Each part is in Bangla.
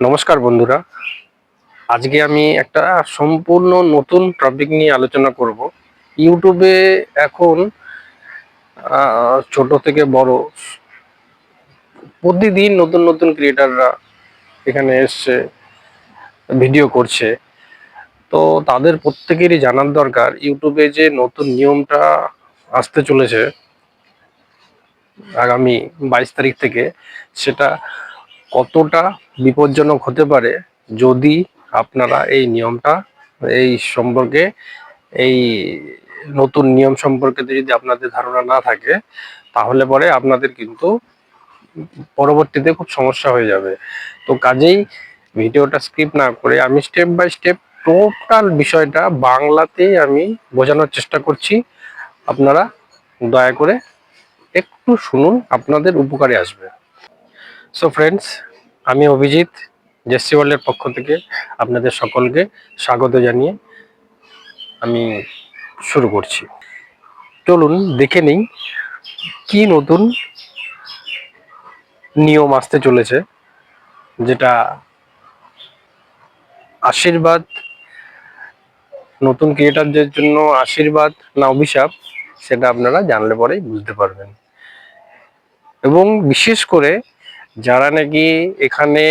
নমস্কার বন্ধুরা। আজকে আমি একটা সম্পূর্ণ নতুন টপিক নিয়ে আলোচনা করব। ইউটিউবে এখন ছোট থেকে বড় প্রতিদিন নতুন নতুন ক্রিয়েটাররা এখানে এসছে ভিডিও করছে। তো তাদের প্রত্যেকেরই জানার দরকার ইউটিউবে যে নতুন নিয়মটা আসতে চলেছে আগামী বাইশ তারিখ থেকে, সেটা কতটা বিপজ্জনক হতে পারে যদি আপনারা এই নিয়মটা, এই সম্পর্কে, এই নতুন নিয়ম সম্পর্কে যদি আপনাদের ধারণা না থাকে, তাহলে পরে আপনাদের কিন্তু পরবর্তীতে খুব সমস্যা হয়ে যাবে। তো কাজেই ভিডিওটা স্কিপ না করে আমি স্টেপ বাই স্টেপ টোটাল বিষয়টা বাংলাতেই আমি বোঝানোর চেষ্টা করছি। আপনারা দয়া করে একটু শুনুন, আপনাদের উপকারে আসবে। সো ফ্রেন্ডস আমি অভিজিৎ, জেসি ওয়ার্ল্ডের পক্ষ থেকে আপনাদের সকলকে স্বাগত জানিয়ে আমি শুরু করছি। চলুন দেখে নিই কি নতুন নিয়ম আসতে চলেছে, যেটা আশীর্বাদ, নতুন ক্রিয়েটারদের জন্য আশীর্বাদ না অভিশাপ, সেটা আপনারা জানলে পরেই বুঝতে পারবেন। এবং বিশেষ করে যারা নাকি এখানে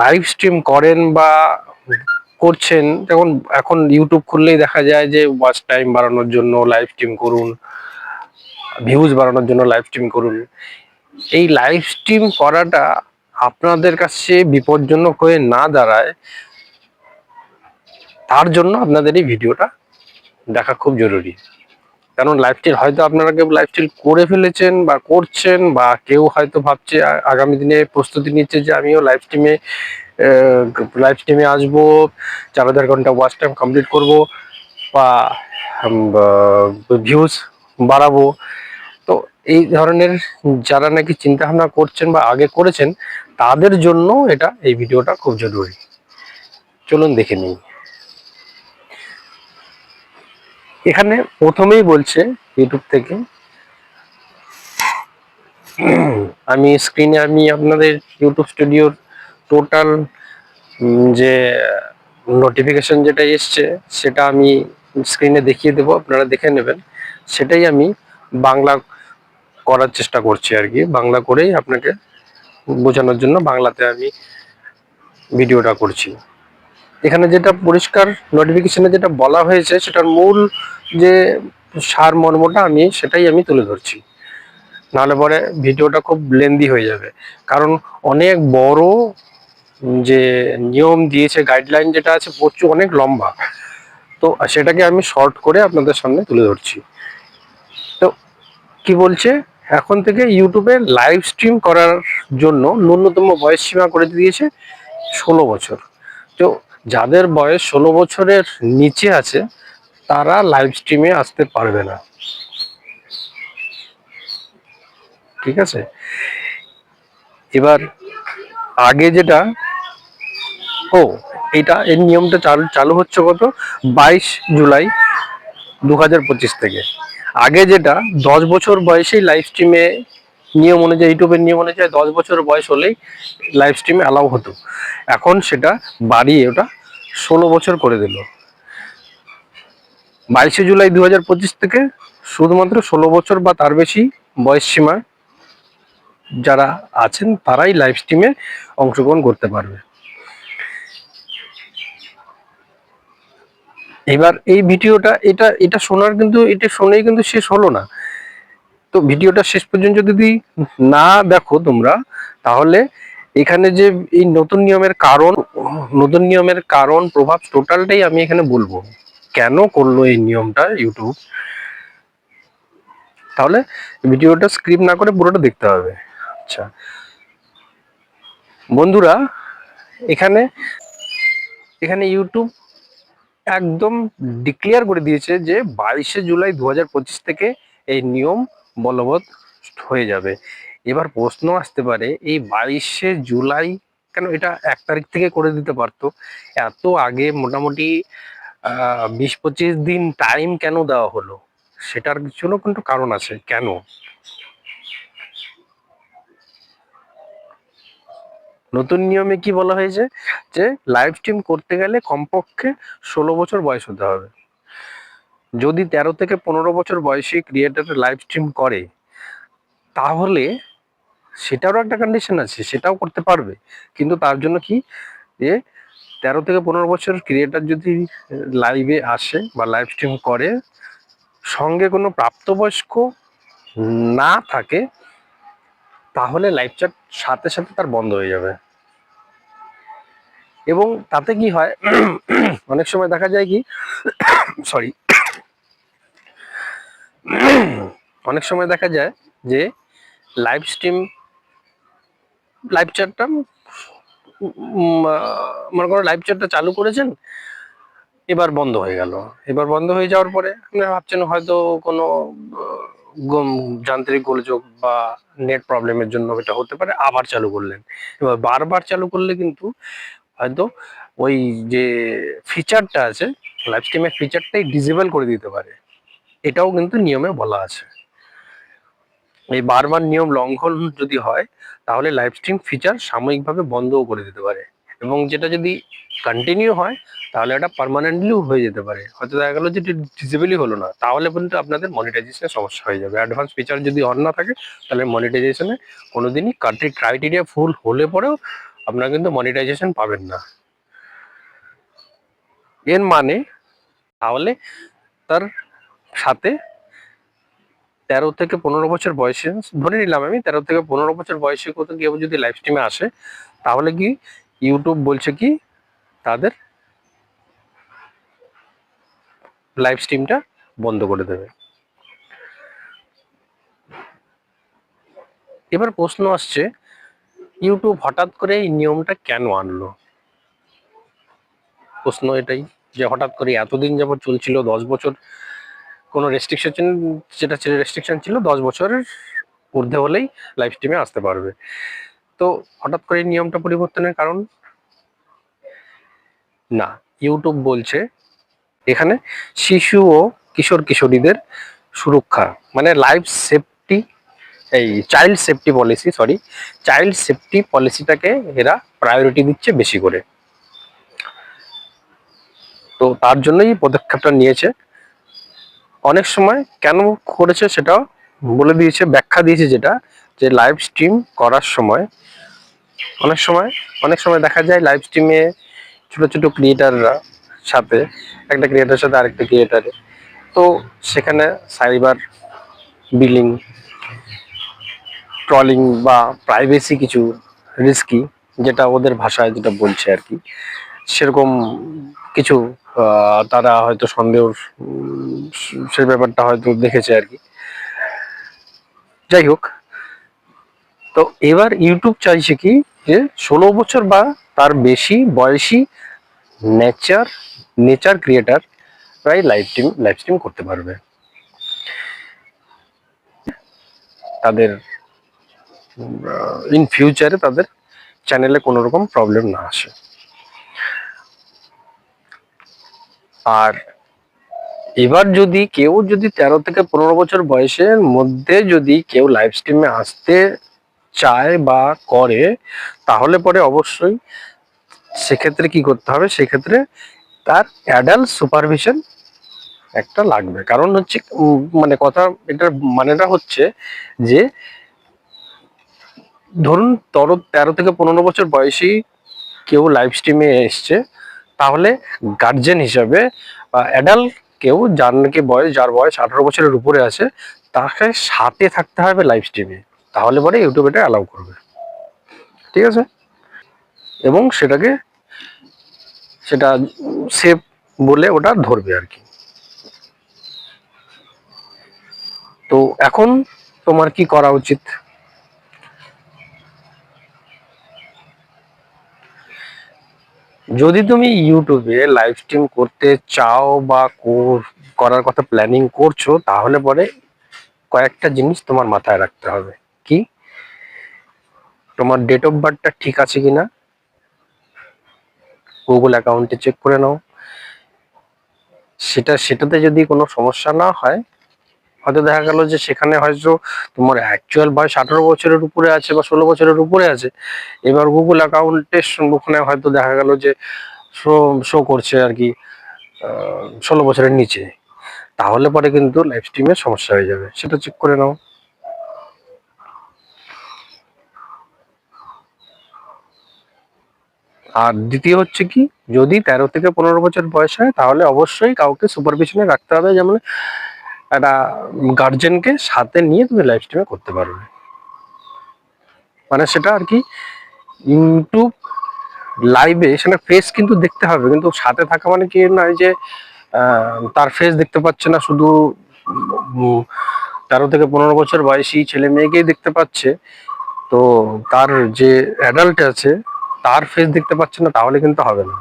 লাইভ স্ট্রিম করেন বা করছেন যেমন এখন ইউটিউব খুললেই দেখা যায় যে ওয়াচ টাইম বাড়ানোর জন্য লাইভ স্ট্রিম করুন ভিউজ বাড়ানোর জন্য লাইভ স্ট্রিম করুন। এই লাইভ স্ট্রিম করাটা আপনাদের কাছে বিপজ্জনক হয়ে না দাঁড়ায়, তার জন্য আপনাদের এই ভিডিওটা দেখা খুব জরুরি। কারণ লাইফস্টাইল হয়তো আপনারা কেউ লাইফস্টাইল করে ফেলেছেন বা করছেন বা কেউ হয়তো ভাবছে আগামী দিনে প্রস্তুতি নিচ্ছে যে আমিও লাইভ স্ট্রিমে লাইভ স্ট্রিমে আসব, চার হাজার ঘণ্টা ওয়াচ টাইম কমপ্লিট করব বা ভিউজ বাড়াবো। তো এই ধরনের যারা নাকি চিন্তা ভাবনা করছেন বা আগে করেছেন, তাদের জন্য এটা এই ভিডিওটা খুব জরুরি। চলুন দেখে নিই। এখানে প্রথমেই বলছে ইউটিউব থেকে, আমি স্ক্রিনে আমি আপনাদের ইউটিউব স্টুডিওর টোটাল যে নোটিফিকেশন যেটা এসছে, সেটা আমি স্ক্রিনে দেখিয়ে দেবো, আপনারা দেখে নেবেন। সেটাই আমি বাংলা করার চেষ্টা করছি আর কি, বাংলা করেই আপনাকে বোঝানোর জন্য বাংলাতে আমি ভিডিওটা করছি। এখানে যেটা পরিষ্কার নোটিফিকেশনে যেটা বলা হয়েছে, সেটার মূল যে সার মর্মটা আমি, সেটাই আমি তুলে ধরছি। নাহলে পরে ভিডিওটা খুব লেন্দি হয়ে যাবে। কারণ অনেক বড় যে নিয়ম দিয়েছে গাইডলাইন যেটা আছে, প্রচুর অনেক লম্বা। তো সেটাকে আমি শর্ট করে আপনাদের সামনে তুলে ধরছি। তো কি বলছে? এখন থেকে ইউটিউবে লাইভ স্ট্রিম করার জন্য ন্যূনতম বয়স সীমা করে দিয়েছে ষোলো বছর। তো যাদের বয়স ষোলো বছরের নিচে আছে, তারা লাইভ স্ট্রিমে আসতে পারবে না। ঠিক আছে? এবার আগে যেটা, ও, এটা, এর নিয়মটা চালু চালু হচ্ছে কত? বাইশ জুলাই দু হাজার পঁচিশ থেকে। আগে যেটা, দশ বছর বয়সেই লাইভ স্ট্রিমে নিয়ম অনুযায়ী, ইউটিউবের নিয়ম অনুযায়ী দশ বছর বয়স হলেই লাইভ স্ট্রিমে অ্যালাউ হতো। এখন সেটা বাড়িয়ে ওটা ষোলো বছর করে দিল। বাইশে জুলাই দু হাজার পঁচিশ থেকে শুধুমাত্র ষোলো বছর বা তার বেশি বয়স সীমা যারা আছেন, তারাই লাইভ স্ট্রিমে অংশগ্রহণ করতে পারবে। এবার এই ভিডিওটা, এটা এটা শোনার কিন্তু, এটা শুনেই কিন্তু শেষ হলো না। তো ভিডিওটা শেষ পর্যন্ত যদি না দেখো তোমরা, তাহলে এখানে যে এই নতুন নিয়মের কারণ, নতুন নিয়মের কারণ, প্রভাব টোটালটাই আমি এখানে বলব। কেন করল এই নিয়মটা ইউটিউব তাহলে ভিডিওটা স্ক্রিপ্ট না করে পুরোটা দেখতে হবে। আচ্ছা। বন্ধুরা, এখানে এখানে ইউটিউব একদম ডিক্লেয়ার করে দিয়েছে যে বাইশে জুলাই দু হাজার পঁচিশ থেকে এই নিয়ম বলবৎ হয়ে যাবে। এবার প্রশ্ন আসতে পারে, এই বাইশে জুলাই কেন এটা এক তারিখ থেকে করে দিতে পারতো? এত আগে মোটামুটি বিশ পঁচিশ দিন টাইম কেন দেওয়া হলো? সেটার জন্য কিন্তু কারণ আছে, কেন? নতুন নিয়মে কি বলা হয়েছে? যে লাইভ স্ট্রিম করতে গেলে কমপক্ষে ষোলো বছর বয়স হতে হবে। যদি তেরো থেকে পনেরো বছর বয়সী ক্রিয়েটার লাইভ স্ট্রিম করে, তাহলে সেটারও একটা কন্ডিশন আছে, সেটাও করতে পারবে। কিন্তু তার জন্য কি? যে তেরো থেকে পনেরো বছর ক্রিয়েটার যদি লাইভে আসে বা লাইভ স্ট্রিম করে, সঙ্গে কোনো প্রাপ্তবয়স্ক না থাকে, তাহলে লাইভ চ্যাট সাথে সাথে তার বন্ধ হয়ে যাবে। এবং তাতে কি হয়? অনেক সময় দেখা যায় কি? সরি অনেক সময় দেখা যায় যে লাইভ স্ট্রিম লাইভ চ্যাটটা মনে করো লাইভ চ্যাটটা চালু করেছেন, এবার বন্ধ হয়ে গেল। এবার বন্ধ হয়ে যাওয়ার পরে আপনারা ভাবছেন হয়তো কোনো যান্ত্রিক গোলযোগ বা নেট প্রবলেমের জন্য এটা হতে পারে, আবার চালু করলেন। এবার বারবার চালু করলে কিন্তু হয়তো ওই যে ফিচারটা আছে লাইভ স্ট্রিমের ফিচারটাই ডিসেবল করে দিতে পারে। এটাও কিন্তু নিয়মে বলা আছে। এই বারবার নিয়ম লঙ্ঘন যদি হয়, তাহলে লাইভ স্ট্রিম ফিচার সাময়িকভাবে বন্ধও করে দিতে পারে। এবং যেটা যদি কন্টিনিউ হয়, তাহলে এটা পার্মানেন্টলিও হয়ে যেতে পারে। হয়তো দেখা গেলো যে ডিসেবলই হলো না, তাহলে কিন্তু আপনাদের মনিটাইজেশনের সমস্যা হয়ে যাবে। অ্যাডভান্স ফিচার যদি অন না থাকে, তাহলে মনিটাইজেশনে কোনোদিনই ক্রাইটেরিয়া ফুল হলে পরেও আপনারা কিন্তু মনিটাইজেশন পাবেন না। এর মানে তাহলে তার সাথে তেরো থেকে পনেরো বছর বয়সে, ধরে নিলাম আমি তেরো থেকে পনেরো বছর বয়সে কোথাও কেউ যদি লাইভ স্ট্রিমে আসে, তাহলে কি ইউটিউব বলছে কি তাদের লাইভ স্ট্রিমটা বন্ধ করে দেবে? এবার প্রশ্ন আসছে ইউটিউব হঠাৎ করে এই নিয়মটা কেন আনলো? প্রশ্ন এটাই যে হঠাৎ করে এতদিন যাবত চলছিল, দশ বছর কোনো রেস্ট্রিকশন যেটা রেস্ট্রিকশন ছিল, দশ বছরের ঊর্ধ্বে হলেই লাইভ স্ট্রিমে আসতে পারবে। তো হঠাৎ করে নিয়মটা পরিবর্তনের কারণ? না ইউটিউব বলছে এখানে শিশু ও কিশোর কিশোরীদের সুরক্ষা মানে লাইফ সেফটি এই child safety policy sorry child safety পলিসিটাকে এরা প্রায়োরিটি দিচ্ছে বেশি করে। তো তার জন্যই পদক্ষেপটা নিয়েছে। অনেক সময় কেন করেছে সেটাও বলে দিয়েছে, ব্যাখ্যা দিয়েছে যেটা, যে লাইভ স্ট্রিম করার সময়, অনেক সময় অনেক সময় দেখা যায় লাইভ স্ট্রিমে ছোট ছোট ক্রিয়েটাররা সাথে, একটা ক্রিয়েটারের সাথে আরেকটা ক্রিয়েটারে তো সেখানে সাইবার বিলিং ট্রলিং বা প্রাইভেসি কিছু রিস্কি যেটা ওদের ভাষায় যেটা বলছে আর কি, সেরকম কিছু তারা হয়তো সন্দেহ সেই ব্যাপারটা হয়তো দেখেছে আর কি। যাই হোক, তো এবার ইউটিউব চাইছে কি যে ষোলো বছর বা তার বেশি বয়সী নেচার নেচার ক্রিয়েটার প্রায় লাইভ স্ট্রিম লাইভ স্ট্রিম করতে পারবে। তাদের ইন ফিউচারে তাদের চ্যানেলে কোনো রকম প্রবলেম না আসে। আর এবার যদি কেউ যদি তেরো থেকে পনেরো বছর বয়সের মধ্যে যদি কেউ লাইভ স্ট্রিমে আসতে চায় বা করে, তাহলে পরে অবশ্যই সেক্ষেত্রে কি করতে হবে? সেক্ষেত্রে তার অ্যাডাল্ট সুপারভিশন একটা লাগবে। কারণ হচ্ছে মানে কথা এটার মানেটা হচ্ছে যে ধরুন তেরো তেরো থেকে পনেরো বছর বয়সী কেউ লাইভ স্ট্রিমে এসছে তাহলে গার্জেন হিসাবে অ্যাডাল্ট কেউ যার নাকি বয়স, যার বয়স আঠারো বছরের উপরে আছে, তাকে সাথে থাকতে হবে লাইভ স্ট্রিমে তাহলে পরে ইউটিউব এটা অ্যালাউ করবে। ঠিক আছে? এবং সেটাকে, সেটা সেফ বলে ওটা ধরবে আর কি। তো এখন তোমার কি করা উচিত? যদি তুমি ইউটিউবে লাইভ স্ট্রিম করতে চাও বা কর- করার কথা প্ল্যানিং করছ, তাহলে পরে কয়েকটা জিনিস তোমার মাথায় রাখতে হবে। কি? তোমার ডেট অফ বার্থটা ঠিক আছে কিনা? গুগল অ্যাকাউন্টে চেক করে নাও। সেটা সেটাতে যদি কোনো সমস্যা না হয় হয়তো দেখা গেল যে সেখানে হয়তো তোমার অ্যাকচুয়াল বয়স আঠারো বছরের উপরে আছে বা ষোলো বছরের উপরে আছে। এবার গুগল অ্যাকাউন্টের ওখানে হয়তো দেখা গেল যে শো শো করছে আর কি ষোলো বছরের নিচে। তাহলে পরে কিন্তু লাইভ স্ট্রিমের সমস্যা হয়ে যাবে। সেটা চেক করে নাও। আর দ্বিতীয় হচ্ছে কি, যদি তেরো থেকে পনেরো বছর বয়স হয়, তাহলে অবশ্যই কাউকে সুপারভিশনে রাখতে হবে। যেমন একটা গার্জেনকে সাথে নিয়ে তুমি লাইভ স্ট্রিমে করতে পারবে মানে সেটা আর কি ইউটিউব লাইভে সেটা ফেস কিন্তু দেখতে হবে, কিন্তু সাথে থাকা মানে কি নয় যে তার ফেস দেখতে পাচ্ছে না, শুধু তেরো থেকে পনেরো বছর বয়সী ছেলে মেয়েকেই দেখতে পাচ্ছে। তো তার যে অ্যাডাল্ট আছে, তার ফেস দেখতে পাচ্ছে না, তাহলে কিন্তু হবে না।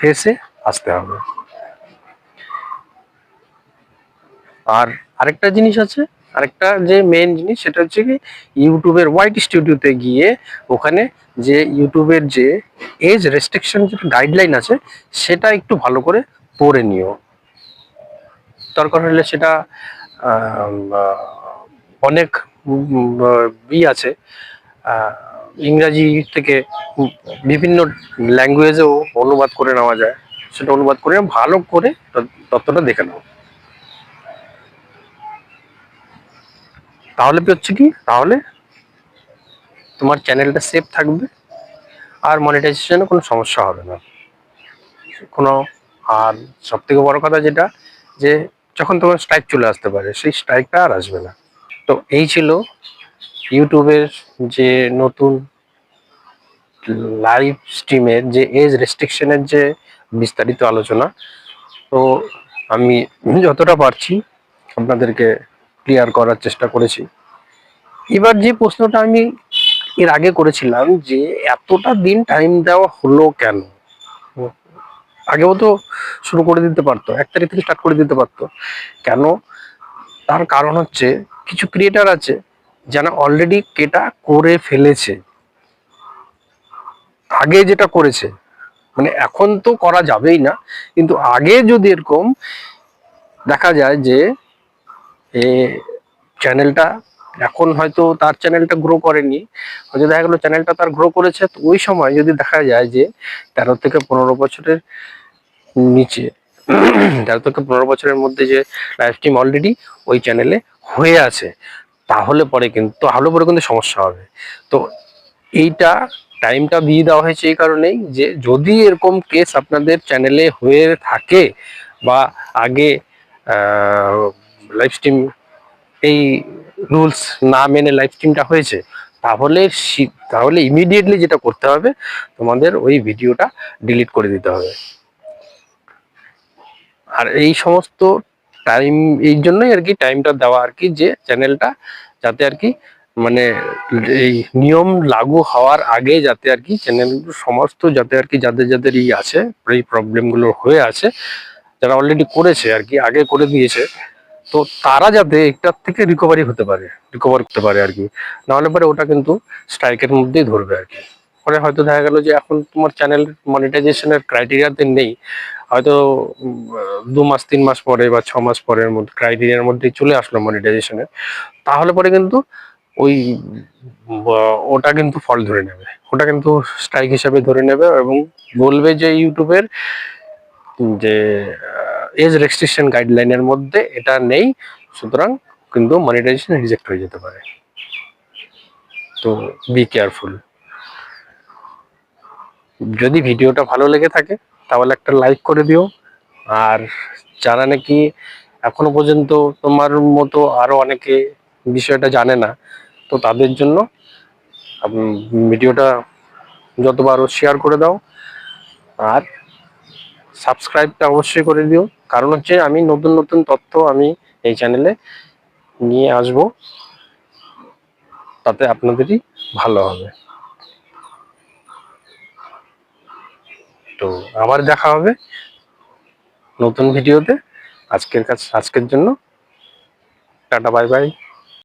ফেসে আসতে হবে। আর আরেকটা জিনিস আছে, আরেকটা যে মেন জিনিস সেটা হচ্ছে কি ইউটিউবের হোয়াইট স্টুডিওতে গিয়ে ওখানে যে ইউটিউবের যে এজ রেস্ট্রিকশন যে গাইডলাইন আছে সেটা একটু ভালো করে পড়ে নিও। দরকার হলে সেটা অনেক ই আছে ইংরাজি থেকে বিভিন্ন ল্যাঙ্গুয়েজেও অনুবাদ করে নেওয়া যায়। সেটা অনুবাদ করে ভালো করে তত্ত্বটা দেখে নাও। তাহলে হচ্ছে কি? তাহলে তোমার চ্যানেলটা সেফ থাকবে আর মনিটাইজেশনে কোনো সমস্যা হবে না। কোনো আর সব থেকে বড় কথা যেটা, যে যখন তোমার স্ট্রাইক চলে আসতে পারে, সেই স্ট্রাইকটা আর আসবে না। তো এই ছিল ইউটিউবের যে নতুন লাইভ স্ট্রিমের যে এজ রেস্ট্রিকশনের যে বিস্তারিত আলোচনা। তো আমি যতটা পারছি আপনাদেরকে ক্লিয়ার করার চেষ্টা করেছি। এবার যে প্রশ্নটা আমি এর আগে করেছিলাম যে, এতটা দিন টাইম দেওয়া হলো কেন? আগেও তো শুরু করে দিতে পারতো, এক তারিখ থেকে স্টার্ট করে দিতে পারতো। কেন? তার কারণ হচ্ছে কিছু ক্রিয়েটার আছে যারা অলরেডি কেটা করে ফেলেছে। আগে যেটা করেছে মানে এখন তো করা যাবেই না, কিন্তু আগে যদি এরকম দেখা যায় যে চ্যানেলটা এখন হয়তো তার চ্যানেলটা গ্রো করেনি। হয়তো দেখা গেলো চ্যানেলটা তার গ্রো করেছে। তো ওই সময় যদি দেখা যায় যে তেরো থেকে পনেরো বছরের নিচে, তেরো থেকে পনেরো বছরের মধ্যে যে লাইভ স্ট্রিম অলরেডি ওই চ্যানেলে হয়ে আছে, তাহলে পরে কিন্তু, তাহলে পরে কিন্তু সমস্যা হবে। তো এইটা টাইমটা দিয়ে দেওয়া হয়েছে এই কারণেই যে যদি এরকম কেস আপনাদের চ্যানেলে হয়ে থাকে বা আগে লাইভ স্ট্রিম এই রুলস না মেনে লাইভ স্ট্রিমটা হয়েছে, তাহলে তাহলে ইমিডিয়েটলি যেটা করতে হবে, তোমাদের ওই ভিডিওটা ডিলিট করে দিতে হবে। আর এই সমস্ত টাইম এই জন্যই আর কি টাইমটা দেওয়া আর কি, যে চ্যানেলটা যাতে আর কি মানে এই নিয়ম লাগু হওয়ার আগে যাতে আর কি চ্যানেল সমস্ত যাতে আর কি যাদের যাদের ই আছে, এই প্রবলেমগুলো হয়ে আছে, যারা অলরেডি করেছে আর কি, আগে করে দিয়েছে তো তারা যাতে একটার থেকে রিকভারি হতে পারে রিকভার করতে পারে আর কি। নাহলে পরে ওটা কিন্তু স্ট্রাইকের মধ্যেই ধরবে আর কি। পরে হয়তো দেখা গেল যে এখন তোমার চ্যানেল মনিটাইজেশনের ক্রাইটেরিয়াতে নেই। হয়তো দু মাস, তিন মাস পরে বা ছ মাস পরের মধ্যে ক্রাইটেরিয়ার মধ্যে চলে আসলো মনিটাইজেশনের তাহলে পরে কিন্তু ওই ওটা কিন্তু ফল ধরে নেবে। ওটা কিন্তু স্ট্রাইক হিসাবে ধরে নেবে এবং বলবে যে ইউটিউবের যে এজ রেস্ট্রিকশন গাইডলাইনের মধ্যে এটা নেই, সুতরাং কিন্তু মনিটাইজেশন রিজেক্ট হয়ে যেতে পারে। তো বি কেয়ারফুল যদি ভিডিওটা ভালো লেগে থাকে, তাহলে একটা লাইক করে দিও। আর যারা নাকি এখনও পর্যন্ত তোমার মতো আরও অনেকে বিষয়টা জানে না, তো তাদের জন্য ভিডিওটা যতবার শেয়ার করে দাও। আর সাবস্ক্রাইবটা অবশ্যই করে দিও। কারণ হচ্ছে আমি নতুন নতুন তথ্য আমি এই চ্যানেলে নিয়ে আসব। তাতে আপনাদেরই ভালো হবে। তো আবার দেখা হবে নতুন ভিডিওতে। আজকের কাছে আজকের জন্য টাটা বাই বাই